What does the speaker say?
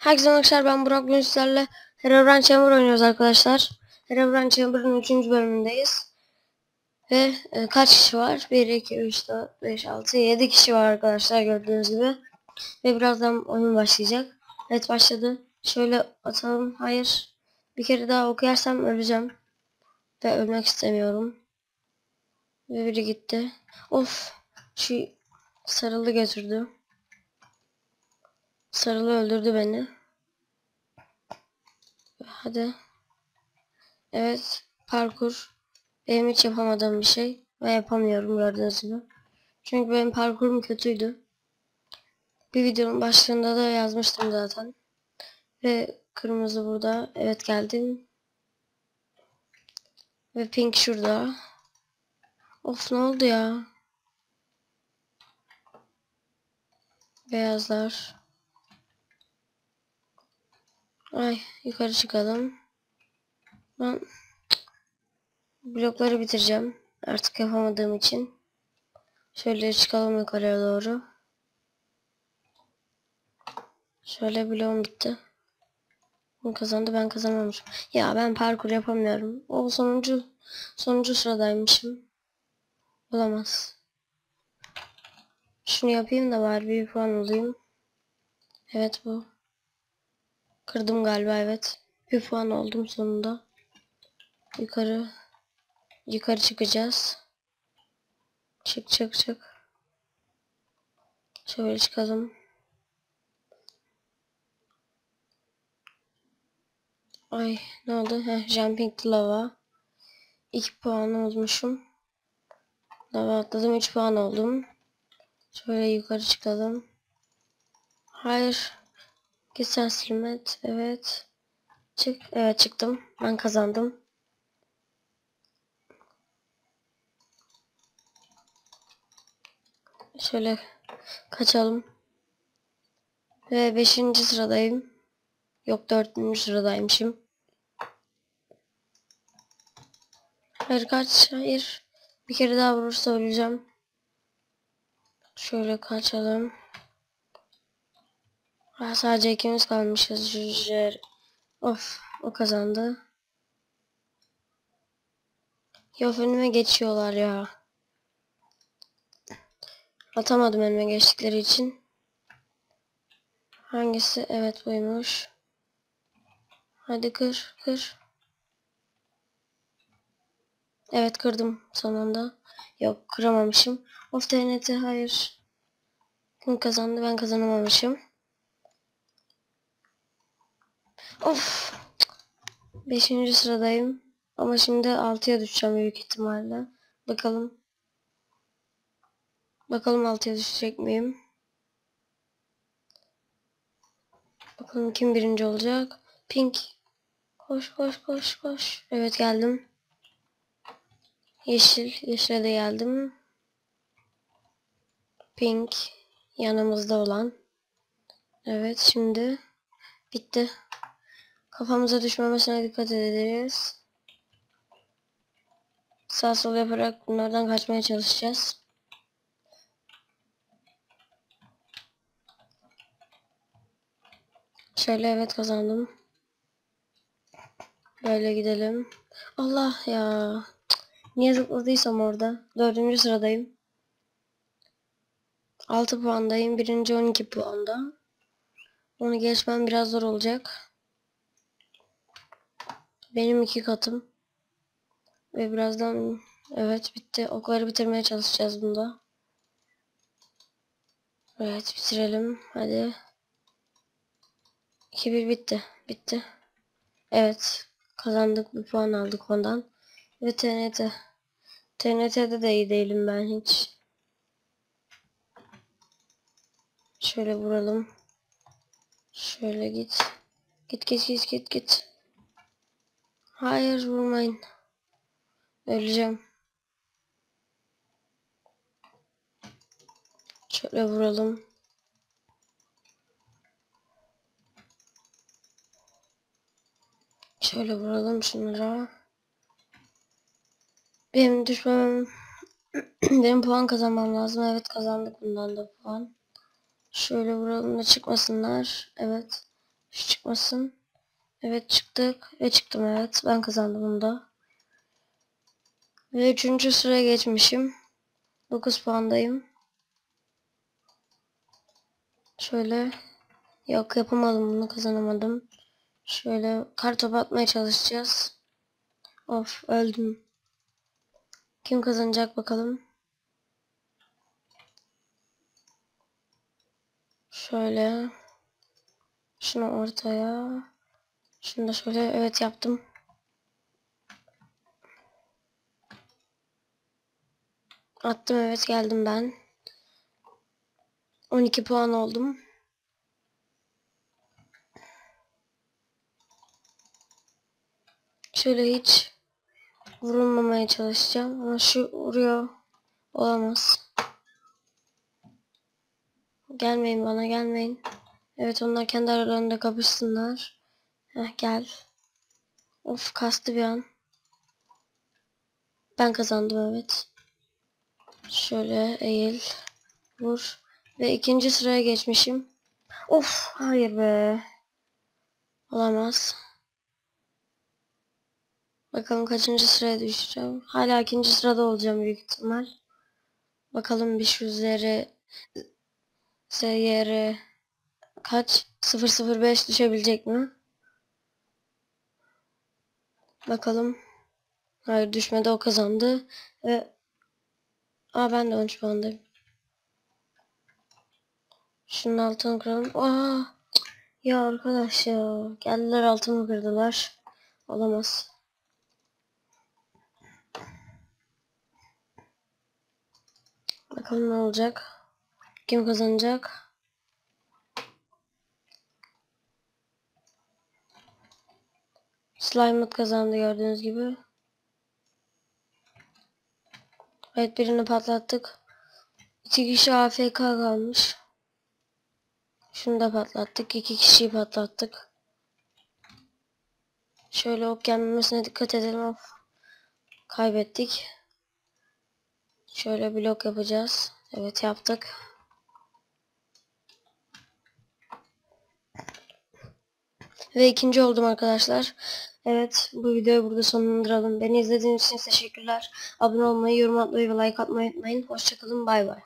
Herkese arkadaşlar ben Burak bugün sizlerle Herobrine Chamber oynuyoruz arkadaşlar. Herobrine Chamber'ın 3. bölümündeyiz. Ve e, kaç kişi var? 1, 2, 3, 4, 5, 6, 7 kişi var arkadaşlar gördüğünüz gibi. Ve birazdan oyun başlayacak. Evet başladı. Şöyle atalım. Hayır. Bir kere daha okuyarsam öleceğim. Ve ölmek istemiyorum. Ve biri gitti. Of. Şu sarılı götürdü. Sarılı öldürdü beni. Hadi. Evet. Parkur. Benim hiç yapamadığım bir şey. Ve yapamıyorum gördüğünüz gibi. Çünkü benim parkurum kötüydü. Bir videonun başlığında da yazmıştım zaten. Ve kırmızı burada. Evet geldim. Ve pink şurada. Of ne oldu ya? Beyazlar. Ay yukarı çıkalım. Ben blokları bitireceğim. Artık yapamadığım için. Şöyle çıkalım yukarıya doğru. Şöyle bloğum bitti. Bu kazandı ben kazanmamışım. Ya ben parkur yapamıyorum. O sonuncu sonuncu sıradaymışım. Olamaz. Şunu yapayım da bari bir puan alayım. Evet bu. Kırdım galiba evet. Bir puan oldum sonunda. Yukarı yukarı çıkacağız. Çık çık çık. Şöyle çıkalım. Ay ne oldu? Heh, jumping lava. 2 puan olmuşum. Lava atladım 3 puan oldum. Şöyle yukarı çıkalım. Hayır. Geçen silmet. Evet. Çık. Evet çıktım. Ben kazandım. Şöyle kaçalım. Ve 5. sıradayım. Yok 4. sıradaymışım. Hayır kaç. Hayır. Bir kere daha vurursa öleceğim. Şöyle kaçalım. Ha, sadece ikimiz kalmışız. Jüjer. Of o kazandı. Yok önüme geçiyorlar ya. Atamadım önüme geçtikleri için. Hangisi? Evet buymuş. Hadi kır kır. Evet kırdım sonunda. Yok kıramamışım. Of TNT hayır. Kim kazandı ben kazanamamışım. Of. Beşinci sıradayım. Ama şimdi altıya düşeceğim büyük ihtimalle. Bakalım. Bakalım altıya düşecek miyim? Bakalım kim birinci olacak? Pink. Koş koş koş koş. Evet geldim. Yeşil. Yeşile de geldim. Pink. Yanımızda olan. Evet şimdi. Bitti. Kafamıza düşmemesine dikkat ederiz. Sağ sol yaparak bunlardan kaçmaya çalışacağız. Şöyle evet kazandım. Böyle gidelim. Allah ya. Niye zıpladıysam orada. Dördüncü sıradayım. 6 puandayım. Birinci 12 puanda. Onu geçmem biraz zor olacak. Benim iki katım. Ve birazdan evet bitti. Okları bitirmeye çalışacağız bunda. Evet bitirelim. Hadi. 2-1 bitti. Bitti. Evet. Kazandık. Bir puan aldık ondan. Ve TNT. TNT'de de iyi değilim ben hiç. Şöyle vuralım. Şöyle git. Git git git git git. Hayır vurmayın. Öleceğim. Şöyle vuralım. Şöyle vuralım şunlara. Benim düşmem benim puan kazanmam lazım. Evet kazandık bundan da puan. Şöyle vuralım da çıkmasınlar. Evet. Şu çıkmasın. Evet çıktık. Ve çıktım evet. Ben kazandım bunda. Ve üçüncü sıraya geçmişim. 9 puandayım. Şöyle. Yok yapamadım bunu kazanamadım. Şöyle kartopu atmaya çalışacağız. Of öldüm. Kim kazanacak bakalım. Şöyle. Şunu ortaya. Şunu da şöyle evet yaptım. Attım evet geldim ben. 12 puan oldum. Şöyle hiç vurulmamaya çalışacağım ama şu vuruyor. Olamaz. Gelmeyin bana gelmeyin. Evet onlar kendi aralarında kapışsınlar. Heh gel. Of kastı bir an. Ben kazandım evet. Şöyle eğil. Vur. Ve ikinci sıraya geçmişim. Of hayır be. Olamaz. Bakalım kaçıncı sıraya düşeceğim. Hala ikinci sırada olacağım büyük ihtimal. Bakalım bir şu zeri SYR kaç? 005 düşebilecek mi? Bakalım. Hayır düşmedi o kazandı. Ve Aa ben de 13 puandayım. Şunun altını kıralım. Aa! Ya arkadaş ya. Geldiler altımı kırdılar. Olamaz. Bakalım ne olacak. Kim kazanacak? Slime'ıt kazandı gördüğünüz gibi. Evet birini patlattık. İki kişi AFK kalmış. Şunu da patlattık. İki kişiyi patlattık. Şöyle ok gelmemesine dikkat edelim. Of. Kaybettik. Şöyle blok yapacağız. Evet yaptık. Ve ikinci oldum arkadaşlar. Evet bu videoyu burada sonlandıralım. Beni izlediğiniz için teşekkürler. Abone olmayı, yorum atmayı ve like atmayı unutmayın. Hoşçakalın bay bay.